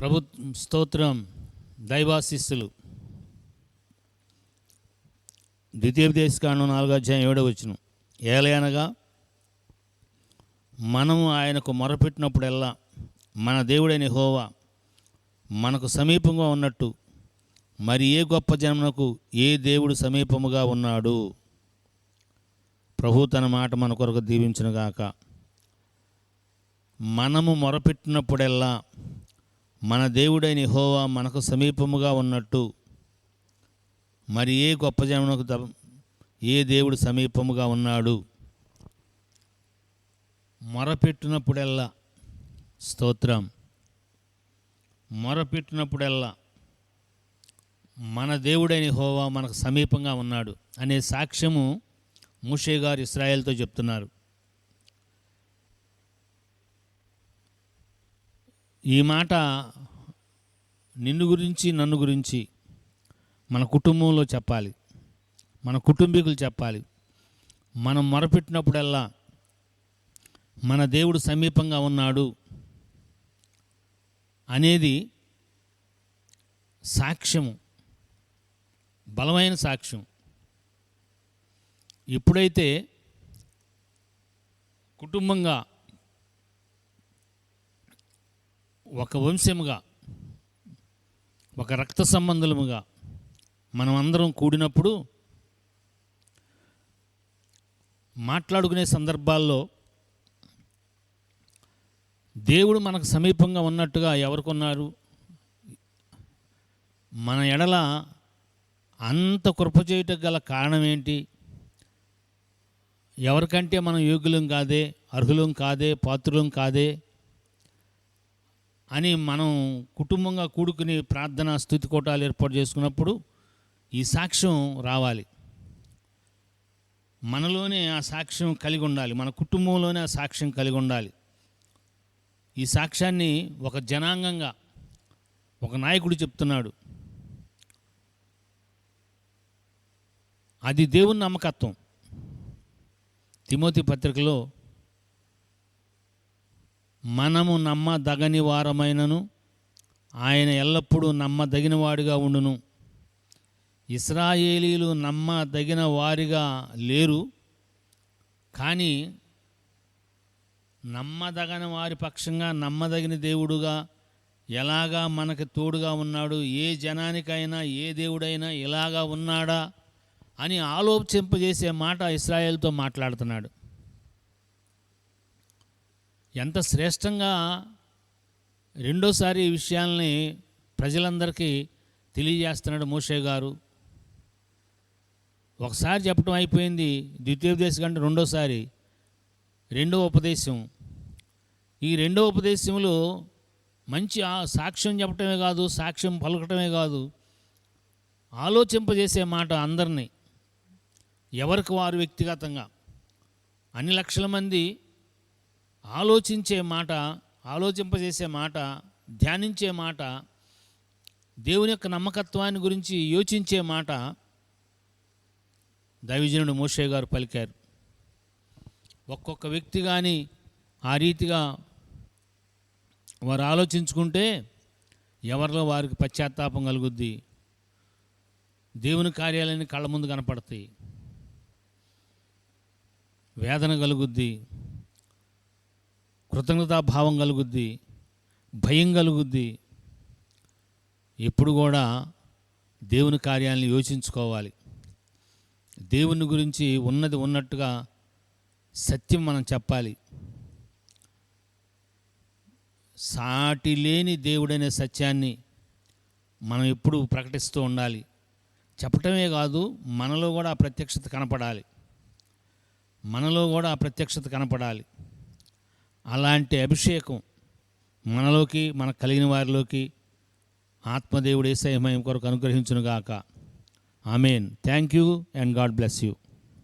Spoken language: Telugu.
ప్రభు స్తోత్రం దైవాశిస్సులు. ద్వితీయోపదేశకాండం నాలుగో అధ్యాయం ఏడో వచ్చిన ఏలయనగా మనము ఆయనకు మొరపెట్టినప్పుడల్లా మన దేవుడైన హోవా మనకు సమీపంగా ఉన్నట్టు మరి ఏ గొప్ప జన్మనకు ఏ దేవుడు సమీపముగా ఉన్నాడు? ప్రభు తన మాట మన కొరకు దీవించునుగాక. మనము మొరపెట్టినప్పుడెల్లా మన దేవుడైన హోవా మనకు సమీపముగా ఉన్నట్టు మరి ఏ గొప్ప జన్మనకు ఏ దేవుడు సమీపముగా ఉన్నాడు? మొరపెట్టినప్పుడెల్లా స్తోత్రం. మొరపెట్టినప్పుడెల్లా మన దేవుడైన హోవా మనకు సమీపంగా ఉన్నాడు అనే సాక్ష్యము మూషే గారు ఇస్రాయేల్తో చెప్తున్నారు. ఈ మాట నిన్ను గురించి నన్ను గురించి మన కుటుంబంలో చెప్పాలి. మన కుటుంబీకులు చెప్పాలి. మనం మొరపెట్టినప్పుడల్లా మన దేవుడు సమీపంగా ఉన్నాడు అనేది సాక్ష్యము బలమైన సాక్ష్యం. ఎప్పుడైతే కుటుంబంగా ఒక వంశముగా ఒక రక్త సంబంధముగా మనం అందరం కూడినప్పుడు మాట్లాడుకునే సందర్భాల్లో దేవుడు మనకు సమీపంగా ఉన్నట్టుగా ఎవరికొన్నారు మన ఎడల అంత కృప చేయుట గల కారణం ఏంటి? ఎవరికంటే మనం యోగ్యులం కాదే అర్హులం కాదే పాత్రులం కాదే అని మనం కుటుంబంగా కూడుకుని ప్రార్థన స్థుతి కోటాలు ఏర్పాటు చేసుకున్నప్పుడు ఈ సాక్ష్యం రావాలి. మనలోనే ఆ సాక్ష్యం కలిగి ఉండాలి. మన కుటుంబంలోనే ఆ సాక్ష్యం కలిగి ఉండాలి. ఈ సాక్ష్యాన్ని ఒక జనాంగంగా ఒక నాయకుడు చెప్తున్నాడు. అది దేవుని నమ్మకత్వం. తిమోతి పత్రికలో మనము నమ్మదగని వారమైనను. ఆయన ఎల్లప్పుడూ నమ్మదగిన వాడిగా ఉండును. ఇస్రాయేలీలు నమ్మదగిన వారిగా లేరు. కానీ నమ్మదగని వారి పక్షంగా నమ్మదగిన దేవుడుగా ఎలాగా మనకు తోడుగా ఉన్నాడు ఏ జనానికైనా ఏ దేవుడైనా ఇలాగా ఉన్నాడా అని ఆలోచింపజేసే మాట ఇస్రాయేల్తో మాట్లాడుతున్నాడు. ఎంత శ్రేష్టంగా రెండోసారి ఈ విషయాల్ని ప్రజలందరికీ తెలియజేస్తున్నాడు మోషే గారు. ఒకసారి చెప్పడం అయిపోయింది ద్వితీయోపదేశం కంటే రెండోసారి రెండో ఉపదేశం. ఈ రెండో ఉపదేశంలో మంచి సాక్ష్యం చెప్పటమే కాదు సాక్ష్యం పలకటమే కాదు ఆలోచింపజేసే మాట అందరినీ ఎవరికి వారు వ్యక్తిగతంగా. అన్ని లక్షల మంది ఆలోచించే మాట ఆలోచింపజేసే మాట ధ్యానించే మాట దేవుని యొక్క నమ్మకత్వాన్ని గురించి యోచించే మాట దైవజనుడు మోషే గారు పలికారు. ఒక్కొక్క వ్యక్తి కానీ ఆ రీతిగా వారు ఆలోచించుకుంటే ఎవరిలో వారికి పశ్చాత్తాపం కలుగుద్ది దేవుని కార్యాలన్నీ కళ్ళ ముందు కనపడతాయి వేదన కలుగుద్ది కృతజ్ఞతాభావం కలుగుద్ది భయం కలుగుద్ది. ఎప్పుడు కూడా దేవుని కార్యాలను యోచించుకోవాలి. దేవుని గురించి ఉన్నది ఉన్నట్టుగా సత్యం మనం చెప్పాలి. సాటి లేని దేవుడనే సత్యాన్ని మనం ఎప్పుడు ప్రకటిస్తూ ఉండాలి. చెప్పటమే కాదు మనలో కూడా ఆ ప్రత్యక్షత కనపడాలి. మనలో కూడా ఆ ప్రత్యక్షత కనపడాలి. అలాంటి అభిషేకం మనలోకి మనకు కలిగిన వారిలోకి ఆత్మదేవుడు ఏసయ మహిమ కొరకు అనుగ్రహించునుగాక. Amen. Thank you and God bless you.